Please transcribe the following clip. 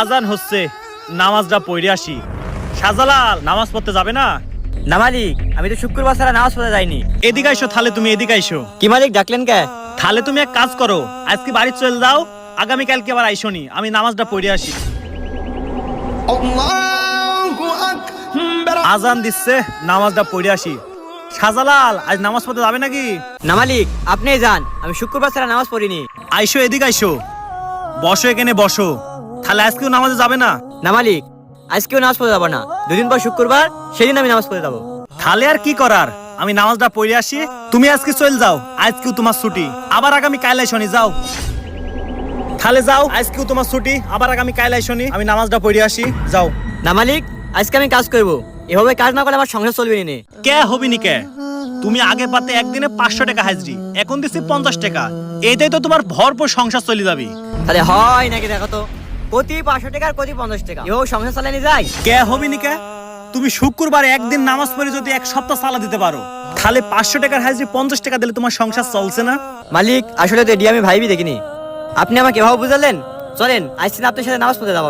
আজান হচ্ছে নামাজটা পড়ে আসি। শাহজালাল নামাজ পড়তে যাবে না? না মালিক আমি তো শুক্রবার ছাড়া নামাজ পড়তে যাইনি। এদিকে আইসো থালে তুমি এদিকে আইসো। কি মালিক ডাকলেন কে? থালে তুমি এক কাজ করো আজকে বাড়ি চলে যাও আগামী কালকে আবার আইসো নি আমি নামাজটা পড়ে আসি। আজান দিচ্ছে নামাজটা পড়ে আসি। শাহজালাল আজ নামাজ পড়তে যাবে নাকি? না মালিক আপনি যান আমি শুক্রবার ছাড়া নামাজ পড়িনি। আইসো এদিকে আইসো। বসো এখানে বসো। তাহলে আজকেও নামাজে যাবে না? না মালিক আজকেও নামাজ পড়তে যাব না। দুদিন পর শুক্রবার সেদিন আমি নামাজ পড়তে যাব। তাহলে আর কি করার? আমি নামাজটা পড়ে আসি তুমি আজকে চল যাও আজকেও তোমার ছুটি। আবার আগামী কাল শনি যাও। তাহলে যাও আজকেও তোমার ছুটি আবার আগামী কাল শনি আমি নামাজটা পড়ে আসি যাও। না মালিক আজকে আমি কাজ করব। এভাবে কাজ না করলে আমার সংসার চলবে না কে হবি নি কে? তুমি আগে পাতে একদিনে পাঁচশো টাকা হাজরি এখন দিচ্ছি পঞ্চাশ টাকা। এটাই তো তোমার ভরপুর সংসার চলে যাবি। তাহলে হয় নাকি দেখো তো প্রতি পাঁচশো টাকা আর প্রতি পঞ্চাশ টাকা এভাবে সংসার চালানি যায়? কে হবি নি কে? তুমি শুক্রবার একদিন নামাজ পড়ে যদি এক সপ্তাহ চালা দিতে পারো তাহলে পাঁচশো টাকার হাজরি পঞ্চাশ টাকা দিলে তোমার সংসার চলছে না? মালিক আসলে তো এডি আমি ভাইবি দেখিনি। আপনি আমাকে এভাবে বুঝালেন? চলেন আইসিন আপনার সাথে নামাজ পড়তে যাব।